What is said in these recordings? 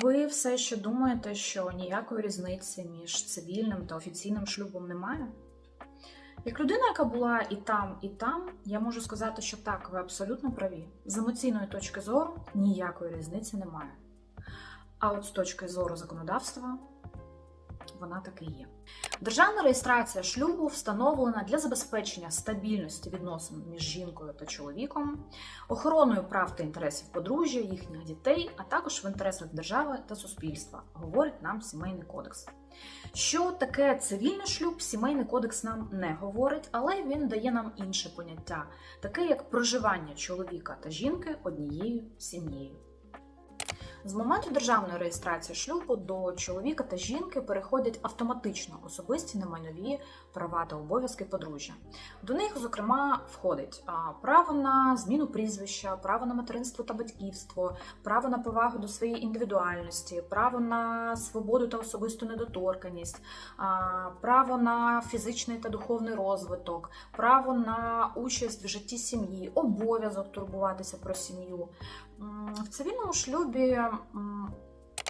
Ви все ще думаєте, що ніякої різниці між цивільним та офіційним шлюбом немає? Як людина, яка була і там, і там, я можу сказати, що так, ви абсолютно праві. З емоційної точки зору ніякої різниці немає. А от з точки зору законодавства вона таки є. Державна реєстрація шлюбу встановлена для забезпечення стабільності відносин між жінкою та чоловіком, охороною прав та інтересів подружжя, їхніх дітей, а також в інтересах держави та суспільства, говорить нам сімейний кодекс. Що таке цивільний шлюб, сімейний кодекс нам не говорить, але він дає нам інше поняття, таке як проживання чоловіка та жінки однією сім'єю. З моменту державної реєстрації шлюбу до чоловіка та жінки переходять автоматично особисті немайнові права та обов'язки подружжя. До них, зокрема, входить право на зміну прізвища, право на материнство та батьківство, право на повагу до своєї індивідуальності, право на свободу та особисту недоторканність, право на фізичний та духовний розвиток, право на участь в житті сім'ї, обов'язок турбуватися про сім'ю. В цивільному шлюбі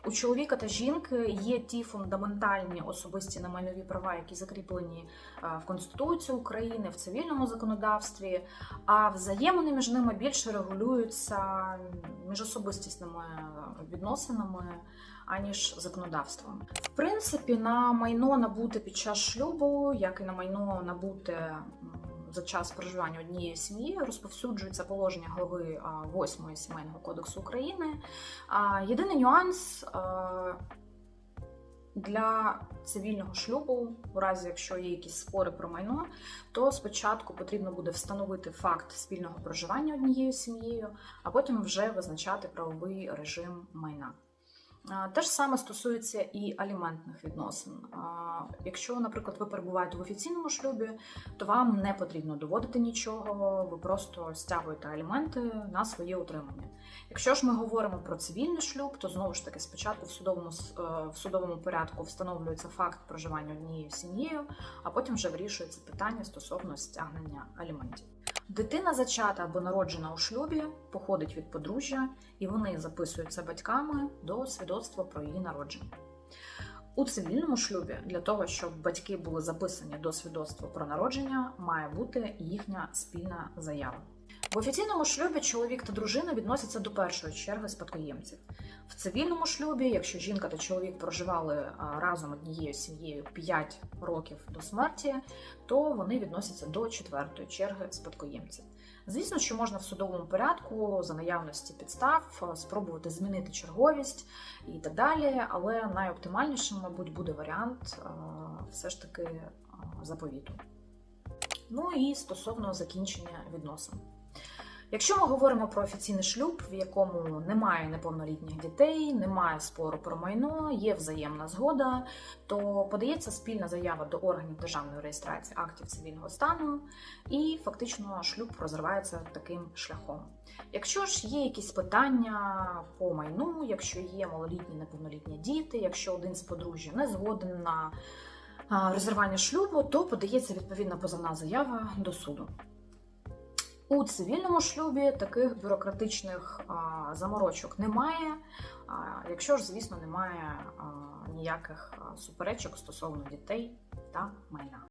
у чоловіка та жінки є ті фундаментальні особисті намайнові права, які закріплені е, в Конституції України, в цивільному законодавстві, а взаємини між ними більше регулюються міжособистісними відносинами. Аніж законодавством. В принципі, на майно набуте під час шлюбу, як і на майно набуте м, за час проживання однієї сім'ї, розповсюджується положення глави 8 сімейного кодексу України. Єдиний нюанс для цивільного шлюбу, у разі якщо є якісь спори про майно, то спочатку потрібно буде встановити факт спільного проживання однією сім'єю, а потім вже визначати правовий режим майна. Те ж саме стосується і аліментних відносин. Якщо, наприклад, ви перебуваєте в офіційному шлюбі, то вам не потрібно доводити нічого, ви просто стягуєте аліменти на своє утримання. Якщо ж ми говоримо про цивільний шлюб, то знову ж таки спочатку в судовому е, в судовому порядку встановлюється факт проживання однією сім'єю, а потім вже вирішується питання стосовно стягнення аліментів. Дитина зачата або народжена у шлюбі походить від подружжя, і вони записуються батьками до свідоцтва про її народження. У цивільному шлюбі для того, щоб батьки були записані до свідоцтва про народження, має бути їхня спільна заява. В офіційному шлюбі чоловік та дружина відносяться до першої черги спадкоємців. В цивільному шлюбі, якщо жінка та чоловік проживали разом однією сім'єю 5 років до смерті, то вони відносяться до четвертої черги спадкоємців. Звісно, що можна в судовому порядку за наявності підстав спробувати змінити черговість і так далі, але найоптимальнішим, мабуть, буде варіант все ж таки заповіту. Ну і стосовно закінчення відносин. Якщо ми говоримо про офіційний шлюб, в якому немає неповнолітніх дітей, немає спору про майно, є взаємна згода, то подається спільна заява до органів державної реєстрації актів цивільного стану, і фактично шлюб розривається таким шляхом. Якщо ж є якісь питання по майну, якщо є малолітні неповнолітні діти, якщо один з подружжя не згоден на а, розірвання шлюбу, то подається відповідна позовна заява до суду. У цивільному шлюбі таких бюрократичних а, заморочок немає, а, якщо ж, звісно, немає а, ніяких суперечок стосовно дітей та майна.